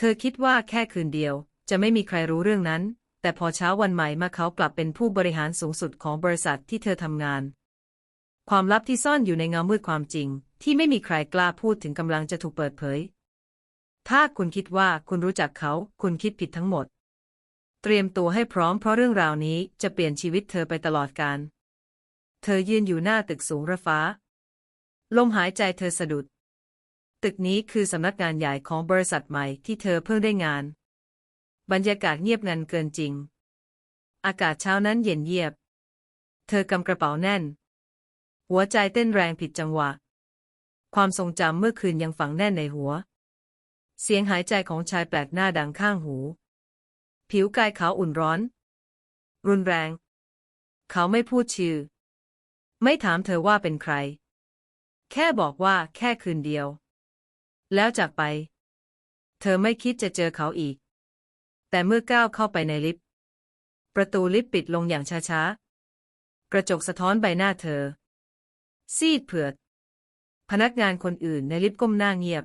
เธอคิดว่าแค่คืนเดียว จะไม่มีใครรู้เรื่องนั้น แต่พอเช้าวันใหม่มาเขากลับเป็นผู้บริหารสูงสุดของบริษัทที่เธอทำงาน ความลับที่ซ่อนอยู่ในเงามืดความจริง ที่ไม่มีใครกล้าพูดถึงกำลังจะถูกเปิดเผย ถ้าคุณคิดว่าคุณรู้จักเขา คุณคิดผิดทั้งหมด เตรียมตัวให้พร้อมเพราะเรื่องราวนี้จะเปลี่ยนชีวิตเธอไปตลอดกาลเธอยืนอยู่หน้าตึกสูงระฟ้า ลมหายใจเธอสะดุด ตึกนี้คือสำนักงานใหญ่ของบริษัทใหม่ที่เธอเพิ่งได้งาน บรรยากาศเงียบงันเกินจริง อากาศเช้านั้นเย็นเยียบ เธอกำกระเป๋าแน่น หัวใจเต้นแรงผิดจังหวะ ความทรงจำเมื่อคืนยังฝังแน่นในหัว เสียงหายใจของชายแปลกหน้าดังข้างหู ผิวกายขาวอุ่นร้อน รุนแรง เขาไม่พูดชื่อ ไม่ถามเธอว่าเป็นใคร แค่บอกว่าแค่คืนเดียว แล้วจากไป เธอไม่คิดจะเจอเขาอีก แต่เมื่อก้าวเข้าไปในลิฟต์ ประตูลิฟต์ปิดลงอย่างช้าๆ กระจกสะท้อนใบหน้าเธอ ซีดเผือด พนักงานคนอื่นในลิฟต์ก้มหน้าเงียบ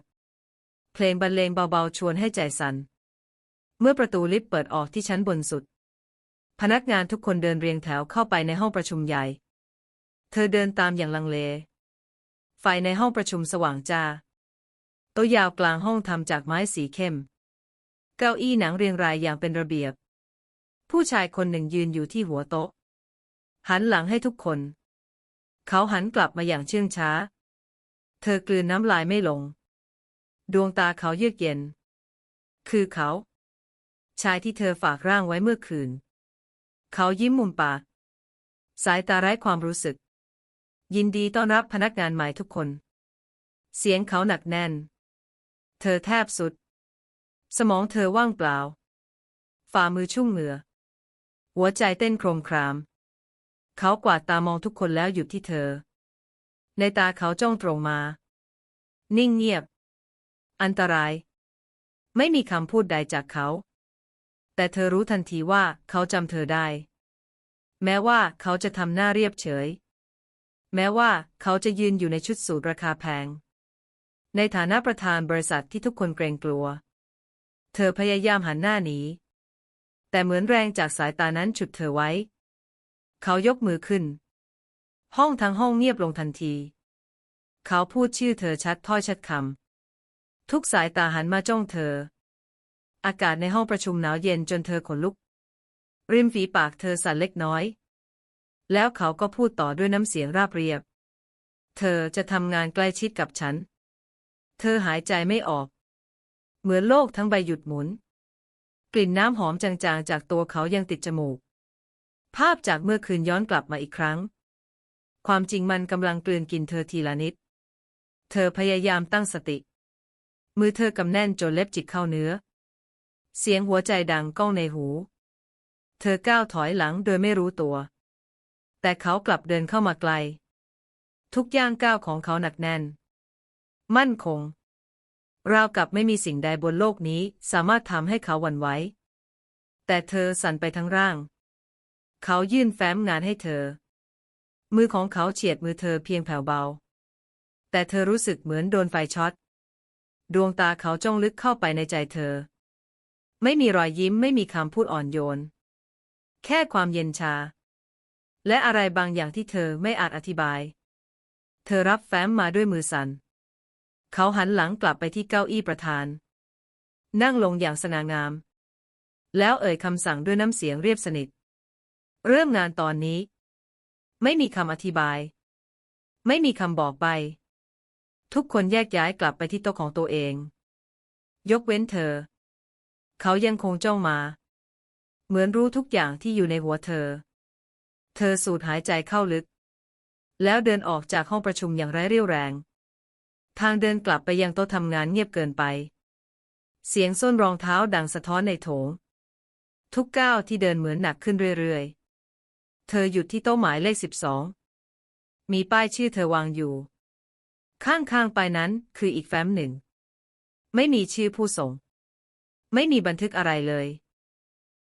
เพลงบรรเลงเบาๆ ชวนให้ใจสั่น เมื่อประตูลิฟต์เปิดออกที่ชั้นบนสุด พนักงานทุกคนเดินเรียงแถวเข้าไปในห้องประชุมใหญ่ เธอเดินตามอย่างลังเล ไฟในห้องประชุมสว่างจ้า โต๊ะยาวกลางห้องทำจากไม้สีเข้ม เก้าอี้หนังเรียงรายอย่างเป็นระเบียบ ผู้ชายคนหนึ่งยืนอยู่ที่หัวโต๊ะ หันหลังให้ทุกคน เขาหันกลับมาอย่างเชื่องช้า เธอกลืนน้ำลายไม่ลง ดวงตาเขาเยือกเย็น คือเขา ชายที่เธอฝากร่างไว้เมื่อคืน เขายิ้มมุมปาก สายตาไร้ความรู้สึก ยินดีต้อนรับพนักงานใหม่ทุกคนเสียงเขาหนักแน่น เธอแทบสุด สมองเธอว่างเปล่า ฝ่ามือชุ่มเหงื่อ หัวใจเต้นโครมคราม เขากวาดตามองทุกคนแล้วหยุดที่เธอ ในตาเขาจ้องตรงมา นิ่งเงียบ อันตราย ไม่มีคำพูดใดจากเขา แต่เธอรู้ทันทีว่าเขาจำเธอได้ แม้ว่าเขาจะทำหน้าเรียบเฉย แม้ว่าเขาจะยืนอยู่ในชุดสูทราคาแพง ในฐานะประธานบริษัทที่ทุกคนเกรงกลัว เธอพยายามหันหน้าหนี แต่เหมือนแรงจากสายตานั้นฉุดเธอไว้ เขายกมือขึ้น ห้องทั้งห้องเงียบลงทันที เขาพูดชื่อเธอชัดถ้อยชัดคำ ทุกสายตาหันมาจ้องเธอ อากาศในห้องประชุมหนาวเย็นจนเธอขนลุก ริมฝีปากเธอสั่นเล็กน้อย แล้วเขาก็พูดต่อด้วยน้ำเสียงราบเรียบ เธอจะทำงานใกล้ชิดกับฉัน เธอหายใจไม่ออก เหมือนโลกทั้งใบหยุดหมุน กลิ่นน้ำหอมจางๆ จากตัวเขายังติดจมูก ภาพจากเมื่อคืนย้อนกลับมาอีกครั้ง ความจริงมันกำลังกลืนกินเธอทีละนิด เธอพยายามตั้งสติ มือเธอกำแน่นจนเล็บจิกเข้าเนื้อ เสียงหัวใจดังก้องในหู เธอก้าวถอยหลังโดยไม่รู้ตัว แต่เขากลับเดินเข้ามาไกล ทุกย่างก้าวของเขาหนักแน่น มั่นคง ราวกับไม่มีสิ่งใดบนโลกนี้สามารถทำให้เขาหวั่นไหว แต่เธอสั่นไปทั้งร่าง เขายื่นแฟ้มงานให้เธอ มือของเขาเฉียดมือเธอเพียงแผ่วเบา แต่เธอรู้สึกเหมือนโดนไฟช็อต ดวงตาเขาจ้องลึกเข้าไปในใจเธอ ไม่มีรอยยิ้มไม่มีคำพูดอ่อนโยน แค่ความเย็นชา และอะไรบางอย่างที่เธอไม่อาจอธิบาย เธอรับแฟ้มมาด้วยมือสัน่น เขาหันหลังกลับไปที่เก้าอี้ประธาน นั่งลงอย่างสง่างาม แล้วเอ่ยคำสั่งด้วยน้ำเสียงเรียบสนิท เริ่มงานตอนนี้ ไม่มีคำอธิบาย ไม่มีคำบอกใบทุกคนแยกย้ายกลับไปที่โต๊ะของตัวเอง ยกเว้นเธอ เขายังคงจ้องมา เหมือนรู้ทุกอย่างที่อยู่ในหัวเธอ เธอสูดหายใจเข้าลึก แล้วเดินออกจากห้องประชุมอย่างไร้เรี่ยวแรง ทางเดินกลับไปยังโต๊ะทำงานเงียบเกินไป เสียงส้นรองเท้าดังสะท้อนในโถง ทุกก้าวที่เดินเหมือนหนักขึ้นเรื่อยๆ เธอหยุดที่โต๊ะหมายเลขสิบสอง มีป้ายชื่อเธอวางอยู่ ข้างๆไปนั้นคืออีกแฟ้มหนึ่ง ไม่มีชื่อผู้ส่ง ไม่มีบันทึกอะไรเลย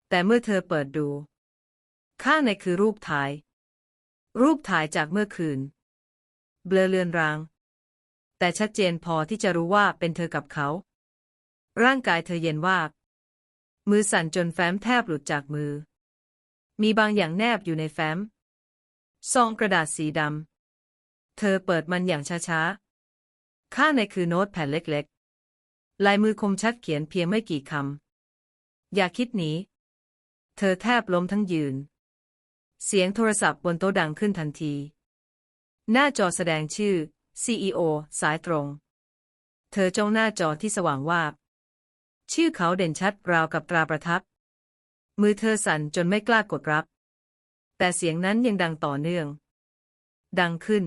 แต่เมื่อเธอเปิดดู ข้างในคือรูปถ่าย รูปถ่ายจากเมื่อคืน เบลอเลือนราง แต่ชัดเจนพอที่จะรู้ว่าเป็นเธอกับเขา ร่างกายเธอเย็นวาบ มือสั่นจนแฟ้มแทบหลุดจากมือ มีบางอย่างแนบอยู่ในแฟ้ม ซองกระดาษสีดำ เธอเปิดมันอย่างช้าๆ ข้างในคือโน้ตแผ่นเล็กๆ ลายมือคมชัดเขียนเพียงไม่กี่คำ อย่าคิดหนี เธอแทบล้มทั้งยืน เสียงโทรศัพท์บนโต๊ะดังขึ้นทันที หน้าจอแสดงชื่อ CEO สายตรง เธอจ้องหน้าจอที่สว่างวาบ ชื่อเขาเด่นชัดราวกับตราประทับ มือเธอสั่นจนไม่กล้ากดรับ แต่เสียงนั้นยังดังต่อเนื่อง ดังขึ้น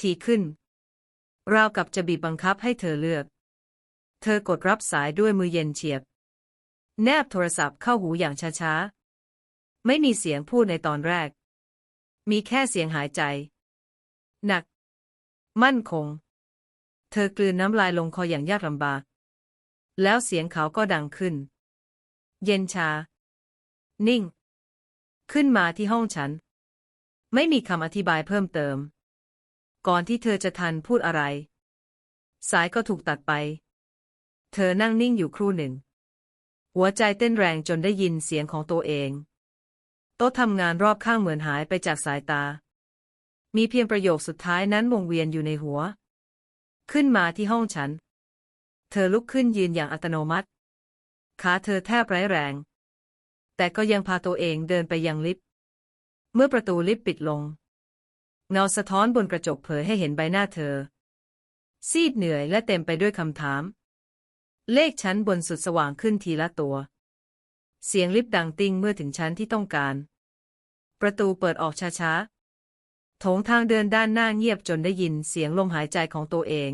ถี่ขึ้น ราวกับจะบีบบังคับให้เธอเลือก เธอกดรับสายด้วยมือเย็นเฉียบ แนบโทรศัพท์เข้าหูอย่างช้าๆ ไม่มีเสียงพูดในตอนแรก มีแค่เสียงหายใจ หนัก มั่นคง เธอกลืนน้ำลายลงคออย่างยากลำบาก แล้วเสียงเขาก็ดังขึ้น เย็นชา นิ่ง ขึ้นมาที่ห้องฉัน ไม่มีคำอธิบายเพิ่มเติม ก่อนที่เธอจะทันพูดอะไร สายก็ถูกตัดไป เธอนั่งนิ่งอยู่ครู่หนึ่ง หัวใจเต้นแรงจนได้ยินเสียงของตัวเอง โต๊ะทำงานรอบข้างเหมือนหายไปจากสายตา มีเพียงประโยคสุดท้ายนั้นวงเวียนอยู่ในหัว ขึ้นมาที่ห้องฉัน เธอลุกขึ้นยืนอย่างอัตโนมัติ ขาเธอแทบไร้แรง แต่ก็ยังพาตัวเองเดินไปยังลิฟต์ เมื่อประตูลิฟต์ปิดลง เงาสะท้อนบนกระจกเผยให้เห็นใบหน้าเธอ ซีดเหนื่อยและเต็มไปด้วยคำถาม เลขชั้นบนสุดสว่างขึ้นทีละตัว เสียงลิฟต์ดังติ้งเมื่อถึงชั้นที่ต้องการ ประตูเปิดออกช้าๆ โถงทางเดินด้านหน้าเงียบจนได้ยินเสียงลมหายใจของตัวเอง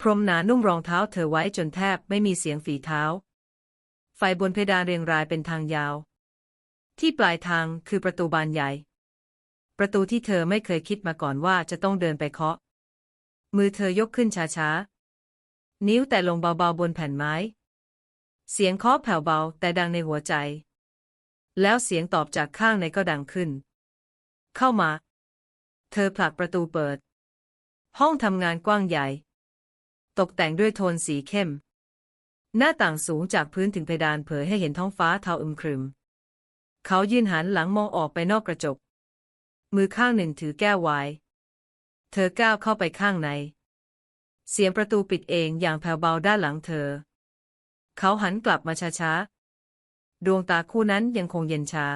พรมหนานุ่มรองเท้าเธอไว้จนแทบไม่มีเสียงฝีเท้า ไฟบนเพดานเรียงรายเป็นทางยาว ที่ปลายทางคือประตูบานใหญ่ ประตูที่เธอไม่เคยคิดมาก่อนว่าจะต้องเดินไปเคาะ มือเธอยกขึ้นช้าๆ นิ้วแต่ลงเบาๆบนแผ่นไม้ เสียงเคาะแผ่วเบาแต่ดังในหัวใจ แล้วเสียงตอบจากข้างในก็ดังขึ้น เข้ามา เธอผลักประตูเปิด ห้องทำงานกว้างใหญ่ ตกแต่งด้วยโทนสีเข้ม หน้าต่างสูงจากพื้นถึงเพดานเผยให้เห็นท้องฟ้าเทาอึมครึม เขายืนหันหลังมองออกไปนอกกระจก มือข้างหนึ่งถือแก้วไวน์เธอก้าวเข้าไปข้างใน เสียงประตูปิดเองอย่างแผ่วเบาด้านหลังเธอ เขาหันกลับมาช้าๆ ดวงตาคู่นั้นยังคงเย็นชา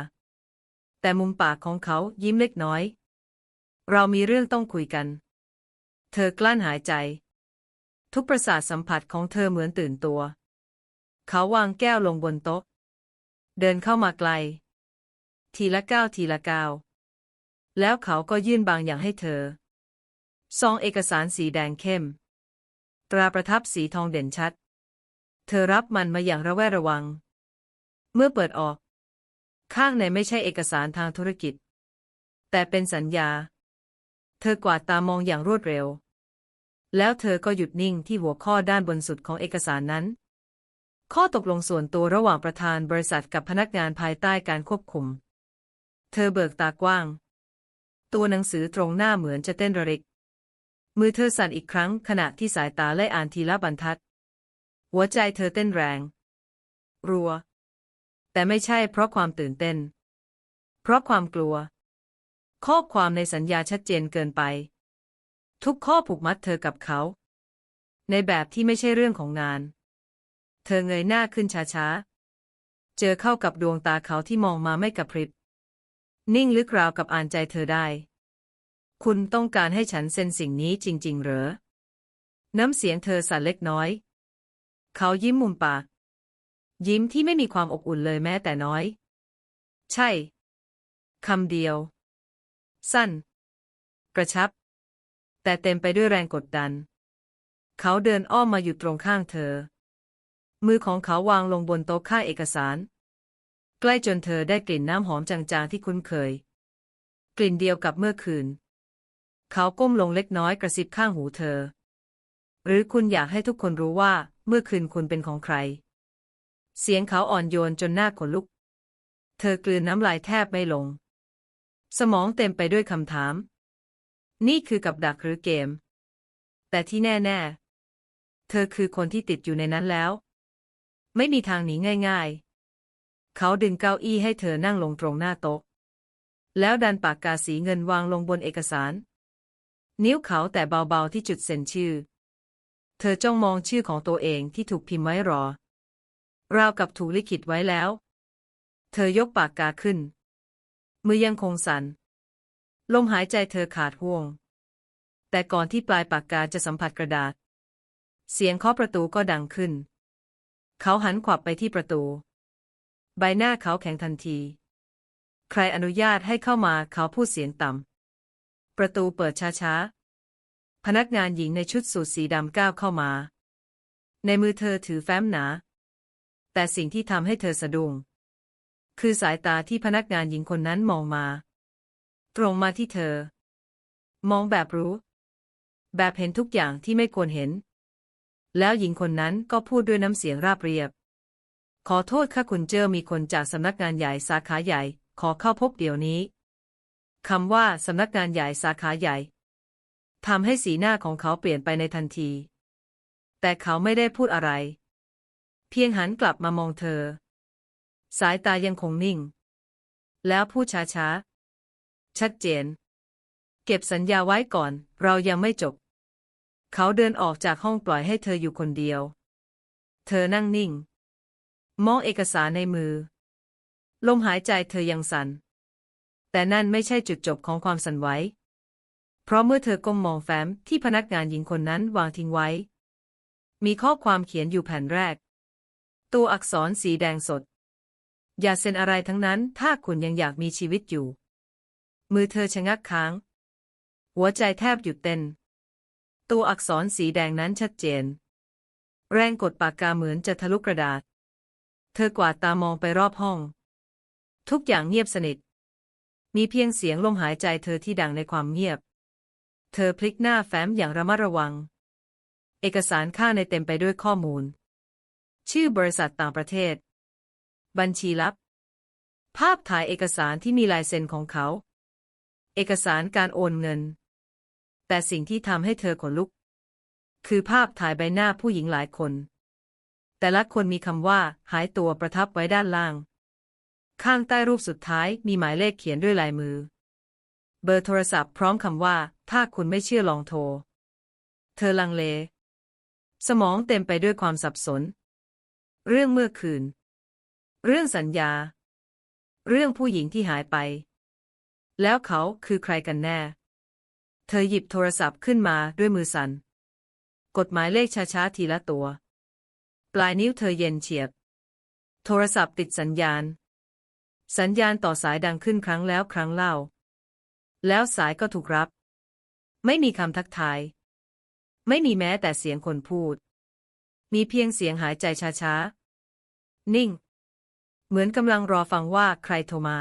แต่มุมปากของเขายิ้มเล็กน้อย เรามีเรื่องต้องคุยกัน เธอกลั้นหายใจ ทุกประสาทสัมผัสของเธอเหมือนตื่นตัว เขาวางแก้วลงบนโต๊ะ เดินเข้ามาไกล ทีละก้าวทีละก้าวแล้วเขาก็ยื่นบางอย่างให้เธอ ซองเอกสารสีแดงเข้ม ตราประทับสีทองเด่นชัด เธอรับมันมาอย่างระแวดระวัง เมื่อเปิดออก ข้างในไม่ใช่เอกสารทางธุรกิจ แต่เป็นสัญญา ธอกวาดตามองอย่างรวดเร็ว แล้วเธอก็หยุดนิ่งที่หัวข้อด้านบนสุดของเอกสารนั้น ข้อตกลงส่วนตัวระหว่างประธานบริษัทกับพนักงานภายใต้การควบคุม เธอเบิกตากว้าง ตัวหนังสือตรงหน้าเหมือนจะเต้นระริก มือเธอสั่นอีกครั้งขณะที่สายตาไล่อ่านทีละบรรทัด หัวใจเธอเต้นแรง รัว แต่ไม่ใช่เพราะความตื่นเต้น เพราะความกลัว ข้อความในสัญญาชัดเจนเกินไป ทุกข้อผูกมัดเธอกับเขา ในแบบที่ไม่ใช่เรื่องของงาน เธอเงยหน้าขึ้นช้าๆ เจอเข้ากับดวงตาเขาที่มองมาไม่กระพริบ นิ่งลึกราวกับอ่านใจเธอได้ คุณต้องการให้ฉันเซ็นสิ่งนี้จริง ๆ เหรอ น้ำเสียงเธอสั่นเล็กน้อย เขายิ้มมุมปาก ยิ้มที่ไม่มีความอบอุ่นเลยแม้แต่น้อย ใช่คำเดียว สั้น กระชับ แต่เต็มไปด้วยแรงกดดัน เขาเดินอ้อมมาอยู่ตรงข้างเธอ มือของเขาวางลงบนโต๊ะข้าเอกสาร ใกล้จนเธอได้กลิ่นน้ำหอมจางๆที่คุ้นเคย กลิ่นเดียวกับเมื่อคืน เขาก้มลงเล็กน้อยกระซิบข้างหูเธอ หรือคุณอยากให้ทุกคนรู้ว่าเมื่อคืนคุณเป็นของใคร เสียงเขาอ่อนโยนจนหน้าขนลุก เธอกลืนน้ำลายแทบไม่ลง สมองเต็มไปด้วยคำถาม นี่คือกับดักหรือเกม แต่ที่แน่ ๆ เธอคือคนที่ติดอยู่ในนั้นแล้ว ไม่มีทางหนีง่าย ๆ เขาดึงเก้าอี้ให้เธอนั่งลงตรงหน้าโต๊ะ แล้วดันปากกาสีเงินวางลงบนเอกสาร นิ้วเขาแต่เบาๆที่จุดเซ็นชื่อ เธอจ้องมองชื่อของตัวเองที่ถูกพิมพ์ไว้รอ ราวกับถูกลิขิตไว้แล้ว เธอยกปากกาขึ้น มือยังคงสัน่น ลมหายใจเธอขาดห่วง แต่ก่อนที่ปลายปากกาจะสัมผัสกระดาษ เสียงเคาะประตูก็ดังขึ้น เขาหันขวับไปที่ประตู ใบหน้าเขาแข็งทันที ใครอนุญาตให้เข้ามาเขาพูดเสียงต่ำ ประตูเปิดช้าๆ พนักงานหญิงในชุดสูทสีดำก้าวเข้ามา ในมือเธอถือแฟ้มหนา แต่สิ่งที่ทำให้เธอสะดุ้ง คือสายตาที่พนักงานหญิงคนนั้นมองมา ตรงมาที่เธอ มองแบบรู้ แบบเห็นทุกอย่างที่ไม่ควรเห็น แล้วหญิงคนนั้นก็พูดด้วยน้ำเสียงราบเรียบ ขอโทษค่ะคุณเจอมีคนจากสำนักงานใหญ่สาขาใหญ่ ขอเข้าพบเดี๋ยวนี้คำว่าสำนักงานใหญ่สาขาใหญ่ทำให้สีหน้าของเขาเปลี่ยนไปในทันที แต่เขาไม่ได้พูดอะไร เพียงหันกลับมามองเธอ สายตายังคงนิ่ง แล้วพูดช้าๆ ชัดเจน เก็บสัญญาไว้ก่อน เรายังไม่จบ เขาเดินออกจากห้องปล่อยให้เธออยู่คนเดียว เธอนั่งนิ่ง มองเอกสารในมือ ลมหายใจเธอยังสัน่น แต่นั่นไม่ใช่จุดจบของความสั่นไหว เพราะเมื่อเธอก้มมองแฟ้มที่พนักงานหญิงคนนั้นวางทิ้งไว้ มีข้อความเขียนอยู่แผ่นแรก ตัวอักษรสีแดงสด อย่าเซ็นอะไรทั้งนั้น ถ้าคุณยังอยากมีชีวิตอยู่ มือเธอชะงักค้าง หัวใจแทบหยุดเต้น ตัวอักษรสีแดงนั้นชัดเจน แรงกดปากกาเหมือนจะทะลุกระดาษ เธอกวาดตามองไปรอบห้อง ทุกอย่างเงียบสนิท มีเพียงเสียงลมหายใจเธอที่ดังในความเงียบ เธอพลิกหน้าแฟ้มอย่างระมัดระวัง เอกสารข้างในเต็มไปด้วยข้อมูล ชื่อบริษัทต่างประเทศ บัญชีลับ ภาพถ่ายเอกสารที่มีลายเซ็นของเขา เอกสารการโอนเงิน แต่สิ่งที่ทำให้เธอขนลุก คือภาพถ่ายใบหน้าผู้หญิงหลายคน แต่ละคนมีคำว่า หายตัวประทับไว้ด้านล่าง ข้างใต้รูปสุดท้ายมีหมายเลขเขียนด้วยลายมือ เบอร์โทรศัพท์พร้อมคำว่า ถ้าคุณไม่เชื่อลองโทร เธอลังเล สมองเต็มไปด้วยความสับสน เรื่องเมื่อคืน เรื่องสัญญา เรื่องผู้หญิงที่หายไป แล้วเขาคือใครกันแน่ เธอหยิบโทรศัพท์ขึ้นมาด้วยมือสัน่น กดหมายเลขช้าๆทีละตัว ปลายนิ้วเธอเย็นเฉียบ โทรศัพท์ติดสัญญาณ สัญญาณต่อสายดังขึ้นครั้งแล้วครั้งเล่า แล้วสายก็ถูกรับ ไม่มีคำทักทาย ไม่มีแม้แต่เสียงคนพูด มีเพียงเสียงหายใจช้าๆ นิ่ง เหมือนกำลังรอฟังว่าใครโทรมา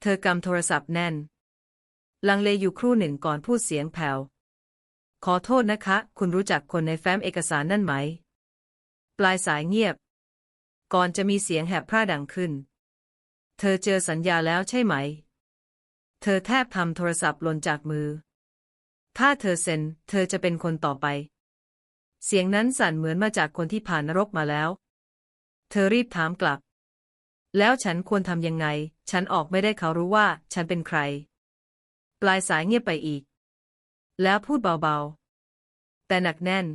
เธอกำโทรศัพท์แน่น ลังเลอยู่ครู่หนึ่งก่อนพูดเสียงแผ่ว ขอโทษนะคะ คุณรู้จักคนในแฟ้มเอกสารนั่นไหม ปลายสายเงียบ ก่อนจะมีเสียงแหบพร่าดังขึ้น เธอเจอสัญญาแล้วใช่ไหม เธอแทบทำโทรศัพท์หล่นจากมือ ถ้าเธอเซ็น เธอจะเป็นคนต่อไป เสียงนั้นสั่นเหมือนมาจากคนที่ผ่านนรกมาแล้ว เธอรีบถามกลับ แล้วฉันควรทำยังไง ฉันออกไม่ได้เขารู้ว่า ฉันเป็นใคร ปลายสายเงียบไปอีก แล้วพูดเบาๆ แต่หนักแน่น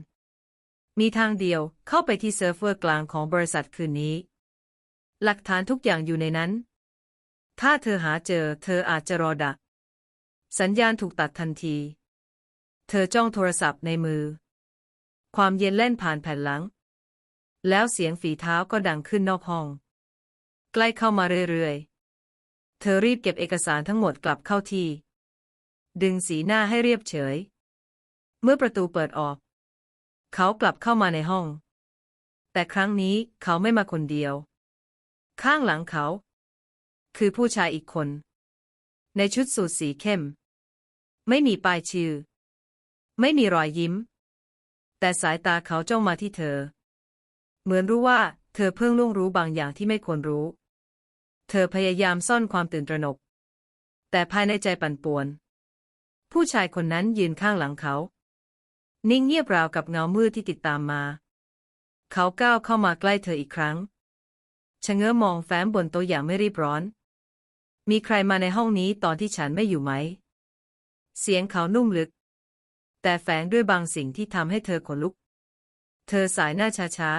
มีทางเดียวเข้าไปที่เซิร์ฟเวอร์กลางของบริษัทคืนนี้ หลักฐานทุกอย่างอยู่ในนั้น ถ้าเธอหาเจอ เธออาจจะรอดัก สัญญาณถูกตัดทันที เธอจ้องโทรศัพท์ในมือ ความเย็นเล่นผ่านแผ่นหลัง แล้วเสียงฝีเท้าก็ดังขึ้นนอกห้อง ใกล้เข้ามาเรื่อยๆ เธอรีบเก็บเอกสารทั้งหมดกลับเข้าที่ ดึงสีหน้าให้เรียบเฉย เมื่อประตูเปิดออก เขากลับเข้ามาในห้อง แต่ครั้งนี้เขาไม่มาคนเดียว ข้างหลังเขา คือผู้ชายอีกคน ในชุดสูทสีเข้ม ไม่มีป้ายชื่อ ไม่มีรอยยิ้ม แต่สายตาเขาจ้องมาที่เธอ เหมือนรู้ว่าเธอเพิ่งล่วงรู้บางอย่างที่ไม่ควรรู้ เธอพยายามซ่อนความตื่นตระหนก แต่ภายในใจปั่นป่วน ผู้ชายคนนั้นยืนข้างหลังเขา นิ่งเงียบราวกับเงามืดที่ติดตามมา เขาก้าวเข้ามาใกล้เธออีกครั้งชะเง้อมองแฟ้มบนโต๊ะอย่างไม่รีบร้อน มีใครมาในห้องนี้ตอนที่ฉันไม่อยู่ไหม เสียงเขานุ่มลึก แต่แฝงด้วยบางสิ่งที่ทำให้เธอขนลุก เธอสายหน้าช้า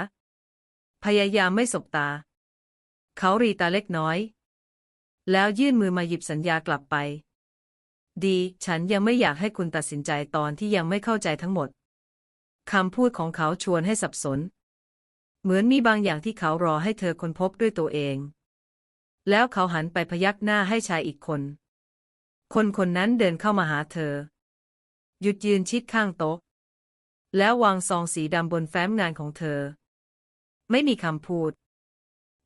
ๆ พยายามไม่สบตา เขารีตาเล็กน้อย แล้วยื่นมือมาหยิบสัญญากลับไป ดี ฉันยังไม่อยากให้คุณตัดสินใจตอนที่ยังไม่เข้าใจทั้งหมดคำพูดของเขาชวนให้สับสน เหมือนมีบางอย่างที่เขารอให้เธอค้นพบด้วยตัวเอง แล้วเขาหันไปพยักหน้าให้ชายอีกคน คนคนนั้นเดินเข้ามาหาเธอ หยุดยืนชิดข้างโต๊ะ แล้ววางซองสีดำบนแฟ้มงานของเธอ ไม่มีคำพูด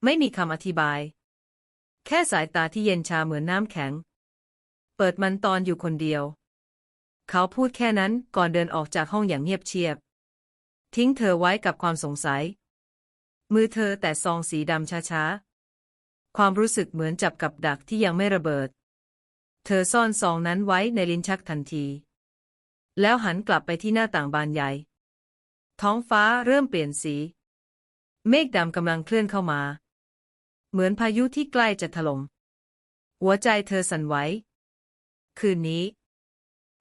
ไม่มีคำอธิบาย แค่สายตาที่เย็นชาเหมือนน้ำแข็ง เปิดมันตอนอยู่คนเดียว เขาพูดแค่นั้นก่อนเดินออกจากห้องอย่างเงียบเชียบ ทิ้งเธอไว้กับความสงสัย มือเธอแต่ซองสีดำช้าๆ ความรู้สึกเหมือนจับกับดักที่ยังไม่ระเบิด เธอซ่อนซองนั้นไว้ในลิ้นชักทันที แล้วหันกลับไปที่หน้าต่างบานใหญ่ ท้องฟ้าเริ่มเปลี่ยนสี เมฆดำกำลังเคลื่อนเข้ามา เหมือนพายุที่ใกล้จะถล่ม หัวใจเธอสั่นไหว คืนนี้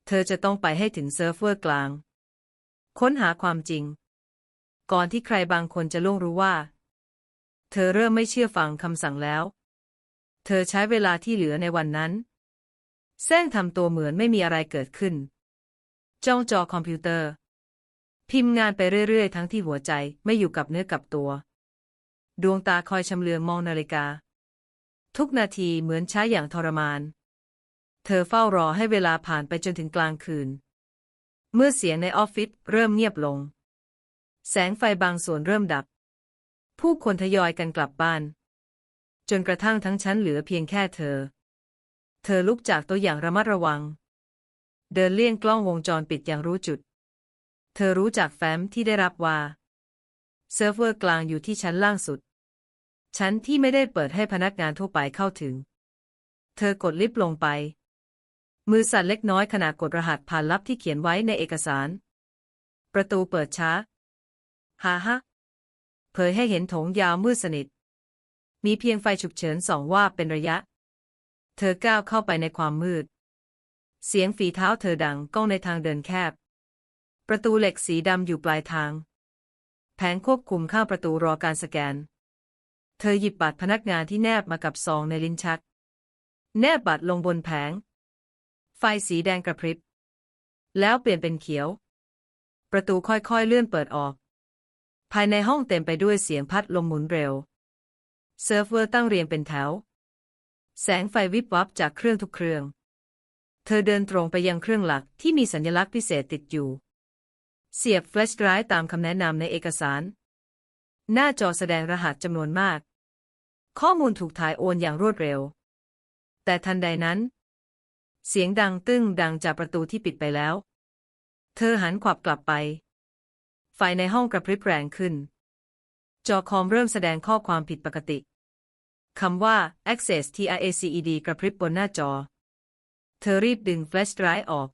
เธอจะต้องไปให้ถึงเซิร์ฟเวอร์กลาง ค้นหาความจริง ก่อนที่ใครบางคนจะล่วงรู้ว่า เธอเริ่มไม่เชื่อฟังคำสั่งแล้ว เธอใช้เวลาที่เหลือในวันนั้นแซงทำตัวเหมือนไม่มีอะไรเกิดขึ้น จ้องจอคอมพิวเตอร์ พิมพ์งานไปเรื่อยๆ ทั้งที่หัวใจไม่อยู่กับเนื้อกับตัว ดวงตาคอยชำเลืองมองนาฬิกา ทุกนาทีเหมือนใช้อย่างทรมาน เธอเฝ้ารอให้เวลาผ่านไปจนถึงกลางคืน เมื่อเสียงในออฟฟิศเริ่มเงียบลง แสงไฟบางส่วนเริ่มดับ ผู้คนทยอยกันกลับบ้าน จนกระทั่งทั้งชั้นเหลือเพียงแค่เธอ เธอลุกจากตัวอย่างระมัดระวัง เดินเลี่ยงกล้องวงจรปิดอย่างรู้จุด เธอรู้จากแฟ้มที่ได้รับว่าเซิร์ฟเวอร์กลางอยู่ที่ชั้นล่างสุด ชั้นที่ไม่ได้เปิดให้พนักงานทั่วไปเข้าถึง เธอกดลิฟต์ลงไป มือสั่นเล็กน้อยขณะกดรหัสผ่านลับที่เขียนไว้ในเอกสาร ประตูเปิดช้าฮ่าฮะเผยให้เห็นโถงยาวมืดสนิท มีเพียงไฟฉุกเฉินสองว่าเป็นระยะ เธอก้าวเข้าไปในความมืด เสียงฝีเท้าเธอดังก้องในทางเดินแคบ ประตูเหล็กสีดำอยู่ปลายทาง แผงควบคุมข้างประตูรอการสแกน เธอหยิบบัตรพนักงานที่แนบมากับซองในลิ้นชัก แนบบัตรลงบนแผง ไฟสีแดงกระพริบ แล้วเปลี่ยนเป็นเขียว ประตูค่อยๆเลื่อนเปิดออก ภายในห้องเต็มไปด้วยเสียงพัดลมหมุนเร็ว เซิร์ฟเวอร์ตั้งเรียงเป็นแถว แสงไฟวิบวับจากเครื่องทุกเครื่อง เธอเดินตรงไปยังเครื่องหลักที่มีสัญลักษณ์พิเศษติดอยู่ เสียบแฟลชไดรฟ์ตามคำแนะนำในเอกสาร หน้าจอแสดงรหัสจำนวนมาก ข้อมูลถูกถ่ายโอนอย่างรวดเร็ว แต่ทันใดนั้น เสียงดังตึ้งดังจากประตูที่ปิดไปแล้ว เธอหันขวับกลับไป ไฟในห้องกระพริบแรงขึ้น จอคอมเริ่มแสดงข้อความผิดปกติคำว่า access traced กระพริบบนหน้าจอ เธอรีบดึงแฟลชไดรฟ์ออก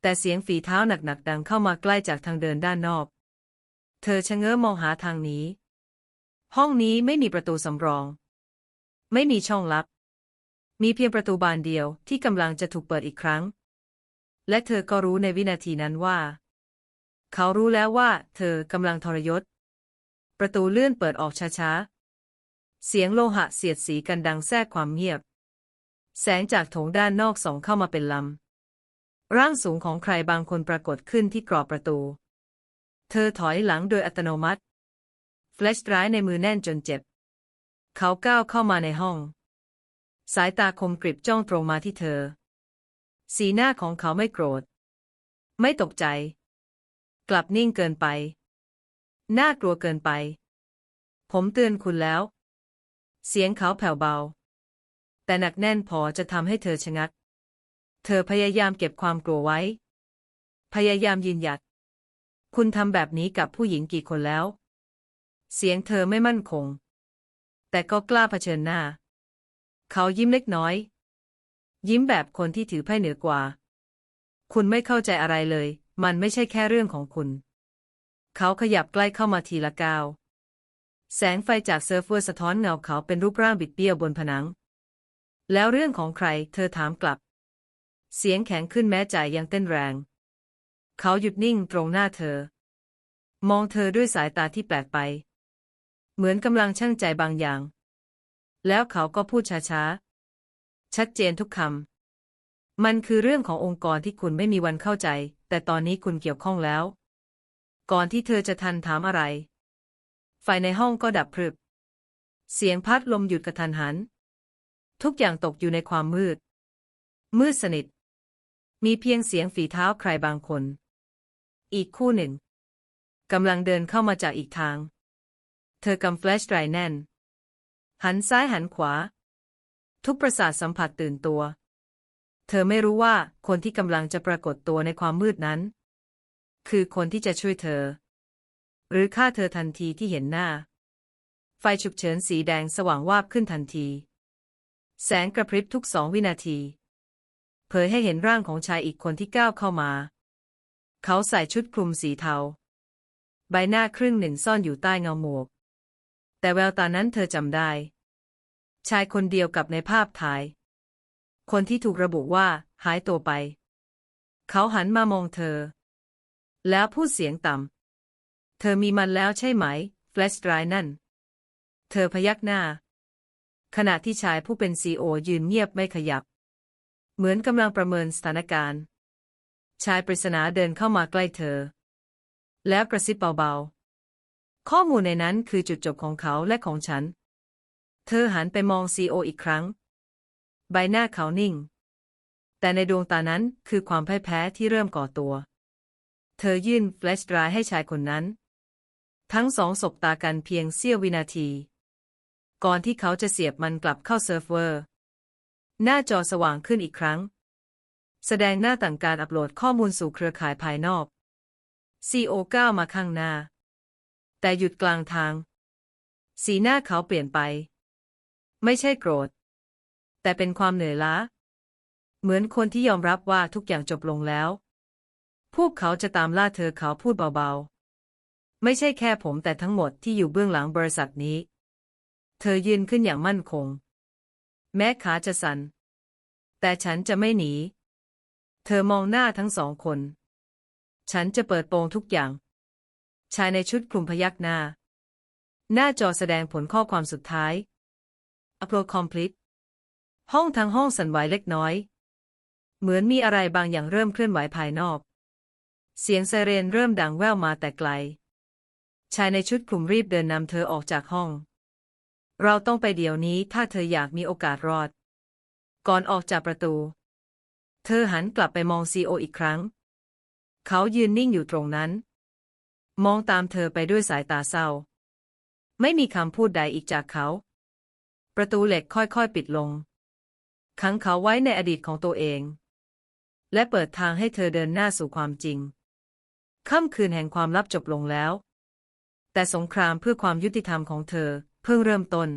แต่เสียงฝีเท้าหนักๆดังเข้ามาใกล้จากทางเดินด้านนอก เธอชะเง้อมองหาทางหนี้ ห้องนี้ไม่มีประตูสำรอง ไม่มีช่องลับ มีเพียงประตูบานเดียวที่กำลังจะถูกเปิดอีกครั้ง และเธอก็รู้ในวินาทีนั้นว่า เขารู้แล้วว่า เธอกำลังทรยศ ประตูเลื่อนเปิดออกช้าๆ เสียงโลหะเสียดสีกันดังแทรกความเงียบ แสงจากโถงด้านนอกส่องเข้ามาเป็นลำ ร่างสูงของใครบางคนปรากฏขึ้นที่กรอบประตู เธอถอยหลังโดยอัตโนมัติ แฟลชไดรฟ์ในมือแน่นจนเจ็บ เขาก้าวเข้ามาในห้อง สายตาคมกริบจ้องตรงมาที่เธอ สีหน้าของเขาไม่โกรธ ไม่ตกใจ กลับนิ่งเกินไป น่ากลัวเกินไป ผมเตือนคุณแล้ว เสียงเขาแผ่วเบา แต่หนักแน่นพอจะทำให้เธอชะงัก เธอพยายามเก็บความกลัวไว้ พยายามยืนหยัด คุณทำแบบนี้กับผู้หญิงกี่คนแล้ว เสียงเธอไม่มั่นคง แต่ก็กล้าเผชิญหน้า เขายิ้มเล็กน้อย ยิ้มแบบคนที่ถือไพ่เหนือกว่า คุณไม่เข้าใจอะไรเลย มันไม่ใช่แค่เรื่องของคุณ เขาขยับใกล้เข้ามาทีละก้าวแสงไฟจากเซิร์ฟเวอร์สะท้อนเงาเขาเป็นรูปร่างบิดเบี้ยวบนผนัง แล้วเรื่องของใคร เธอถามกลับ เสียงแข็งขึ้นแม้ใจยังเต้นแรง เขาหยุดนิ่งตรงหน้าเธอ มองเธอด้วยสายตาที่แปลกไป เหมือนกำลังชั่งใจบางอย่าง แล้วเขาก็พูดช้าๆ ชัดเจนทุกคำ มันคือเรื่องขององค์กรที่คุณไม่มีวันเข้าใจ แต่ตอนนี้คุณเกี่ยวข้องแล้ว ก่อนที่เธอจะทันถามอะไร ไฟในห้องก็ดับพรึบ เสียงพัดลมหยุดกระทันหัน ทุกอย่างตกอยู่ในความมืด มืดสนิท มีเพียงเสียงฝีเท้าใครบางคน อีกคู่หนึ่งกำลังเดินเข้ามาจากอีกทาง เธอกำแฟลชไดรแน่น หันซ้ายหันขวา ทุกประสาทสัมผัสตื่นตัว เธอไม่รู้ว่าคนที่กำลังจะปรากฏตัวในความมืดนั้น คือคนที่จะช่วยเธอ หรือฆ่าเธอทันทีที่เห็นหน้า ไฟฉุกเฉินสีแดงสว่างวาบขึ้นทันที แสงกระพริบทุกสองวินาที เผยให้เห็นร่างของชายอีกคนที่ก้าวเข้ามา เขาใส่ชุดคลุมสีเทา ใบหน้าครึ่งหนึ่งซ่อนอยู่ใต้เงาหมวก แต่แววตานั้นเธอจำได้ ชายคนเดียวกับในภาพถ่าย คนที่ถูกระบุว่าหายตัวไป เขาหันมามองเธอ แล้วพูดเสียงต่ำ เธอมีมันแล้วใช่ไหม แฟลชไดรนั่น เธอพยักหน้า ขณะที่ชายผู้เป็นซีโอยืนเงียบไม่ขยับ เหมือนกำลังประเมินสถานการณ์ ชายปริศนาเดินเข้ามาใกล้เธอ แล้วกระซิบเบาๆ ข้อมูลในนั้นคือจุดจบของเขาและของฉัน เธอหันไปมองซีโออีกครั้ง ใบหน้าเขานิ่ง แต่ในดวงตานั้นคือความพ่ายแพ้ที่เริ่มก่อตัว เธอยื่นแฟลชไดรฟ์ให้ชายคนนั้น ทั้งสองสบตากันเพียงเสี้ยววินาที ก่อนที่เขาจะเสียบมันกลับเข้าเซิร์ฟเวอร์ หน้าจอสว่างขึ้นอีกครั้ง แสดงหน้าต่างการอัปโหลดข้อมูลสู่เครือข่ายภายนอก CO ก้าวมาข้างหน้า แต่หยุดกลางทาง สีหน้าเขาเปลี่ยนไป ไม่ใช่โกรธ แต่เป็นความเหนื่อยล้า เหมือนคนที่ยอมรับว่าทุกอย่างจบลงแล้ว พวกเขาจะตามล่าเธอเขาพูดเบาๆ ไม่ใช่แค่ผมแต่ทั้งหมดที่อยู่เบื้องหลังบริษัทนี้ เธอยืนขึ้นอย่างมั่นคง แม้ขาจะสัน่นแต่ฉันจะไม่หนี เธอมองหน้าทั้งสองคน ฉันจะเปิดโปงทุกอย่าง ชายในชุดคลุมพยักหน้า หน้าจอแสดงผลข้อความสุดท้าย Upload complete ห้องทั้งห้องสั่นไหวเล็กน้อย เหมือนมีอะไรบางอย่างเริ่มเคลื่อนไหวภายนอก เสียงไซเรนเริ่มดังแว่วมาแต่ไกล ชายในชุดคลุมรีบเดินนำเธอออกจากห้อง เราต้องไปเดี๋ยวนี้ถ้าเธออยากมีโอกาสรอด ก่อนออกจากประตู เธอหันกลับไปมองซีโออีกครั้ง เขายืนนิ่งอยู่ตรงนั้น มองตามเธอไปด้วยสายตาเศร้า ไม่มีคำพูดใดอีกจากเขา ประตูเหล็กค่อยๆปิดลง ขังเขาไว้ในอดีตของตัวเอง และเปิดทางให้เธอเดินหน้าสู่ความจริง ค่ำคืนแห่งความลับจบลงแล้ว แต่สงครามเพื่อความยุติธรรมของเธอเพิ่งเริ่มต้น